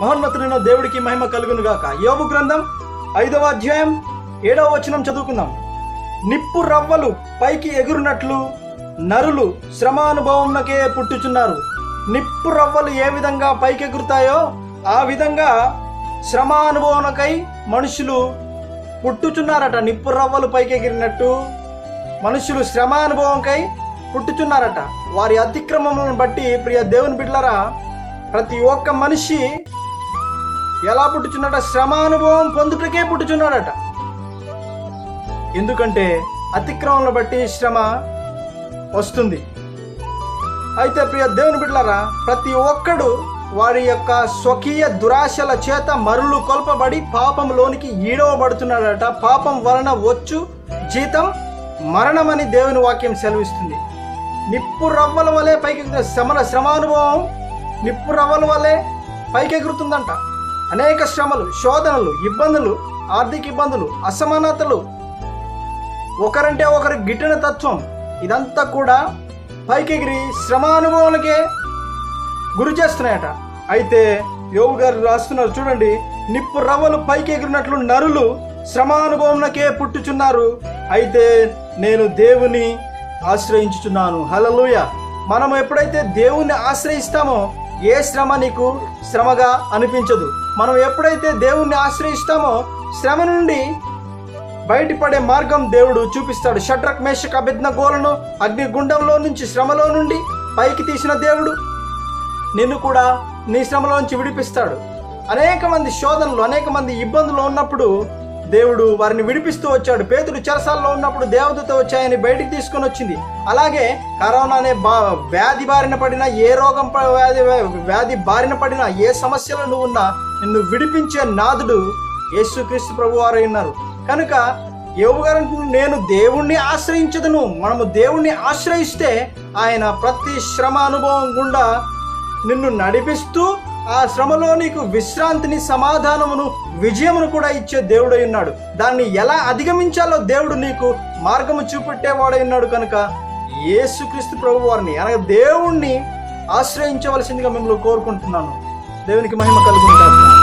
మహోన్నతుడైన దేవుడికి మహిమ కలుగును గాక యోగు గ్రంథం ఐదవ అధ్యాయం ఏడవ వచనం చదువుకుందాం. నిప్పు రవ్వలు పైకి ఎగురునట్లు నరులు శ్రమానుభవంనకే పుట్టుచున్నారు. నిప్పు రవ్వలు ఏ విధంగా పైకి ఎగురుతాయో ఆ విధంగా శ్రమానుభవనకై మనుషులు పుట్టుచున్నారట. నిప్పు రవ్వలు పైకి ఎగిరినట్టు మనుషులు శ్రమానుభవంకై పుట్టుచున్నారట. వారి అతిక్రమములను బట్టి ప్రియ దేవుని బిడ్డలరా ప్రతి ఒక్క మనిషి ఎలా పుట్టుచున్నాడట శ్రమానుభవం పొందుటకే పుట్టుచున్నాడట. ఎందుకంటే అతిక్రమలను బట్టి శ్రమ వస్తుంది. అయితే ప్రియ దేవుని బిడ్డలారా ప్రతి ఒక్కడు వారి యొక్క స్వకీయ దురాశల చేత మరులు కొల్పబడి పాపంలోనికి ఈడవబడుతున్నాడట. పాపం వలన వచ్చు జీతం మరణమని దేవుని వాక్యం సెలవిస్తుంది. నిప్పు రవ్వల వలె పైకి శ్రమల శ్రమానుభవం నిప్పు రవ్వల వలె పైకెగురుతుందంట. అనేక శ్రమలు శోధనలు ఇబ్బందులు ఆర్థిక ఇబ్బందులు అసమానతలు. ఒకరంటే ఒకరు గిట్టిన తత్వం. ఇదంతా కూడా పైకెగిరి శ్రమానుభవాలకే గురి చేస్తున్నాయట. అయితే యోగు గారు రాస్తున్నారు చూడండి. నిప్పు రవ్వలు పైకి ఎగిరినట్లు నరులు శ్రమానుభవంకే పుట్టుచున్నారు. అయితే నేను దేవుని ఆశ్రయించుచున్నాను. హలలుయ మనం ఎప్పుడైతే దేవుణ్ణి ఆశ్రయిస్తామో ఏ శ్రమ నీకు శ్రమగా అనిపించదు? మనం ఎప్పుడైతే దేవుణ్ణి ఆశ్రయిస్తామో శ్రమ నుండి బయటపడే మార్గం దేవుడు చూపిస్తాడు. షట్రక్ మేషక్ అభిజ్ఞ గోలను అగ్నిగుండంలో నుంచి శ్రమలో నుండి పైకి తీసిన దేవుడు నిన్ను కూడా నీ శ్రమలోంచి విడిపిస్తాడు. అనేక మంది శోధనలు అనేక మంది ఇబ్బందులు ఉన్నప్పుడు దేవుడు వారిని విడిపిస్తూ వచ్చాడు. పేతుడు చెరసాల్లో ఉన్నప్పుడు దేవదూత వచ్చాయని బయటికి తీసుకొని వచ్చింది. అలాగే కరోనా అనే బా వ్యాధి బారిన పడినా ఏ రోగం వ్యాధి వ్యాధి బారిన పడినా ఏ సమస్యలు నువ్వు ఉన్నా నిన్ను విడిపించే నాదుడు యేసుక్రీస్తు ప్రభు వారు ఉన్నారు. కనుక యోగు గారు నేను దేవుణ్ణి ఆశ్రయించదును. మనము దేవుణ్ణి ఆశ్రయిస్తే ఆయన ప్రతి శ్రమ అనుభవం గుండా నిన్ను నడిపిస్తూ ఆ శ్రమలో నీకు విశ్రాంతిని సమాధానమును విజయమును కూడా ఇచ్చే దేవుడై ఉన్నాడు. దాన్ని ఎలా అధిగమించాలో దేవుడు నీకు మార్గము చూపెట్టేవాడై ఉన్నాడు కనుక యేసుక్రీస్తు ప్రభు వారిని అనగా దేవుణ్ణి ఆశ్రయించవలసిందిగా మిమ్మల్ని కోరుకుంటున్నాను. దేవునికి మహిమ కలుగుతుంది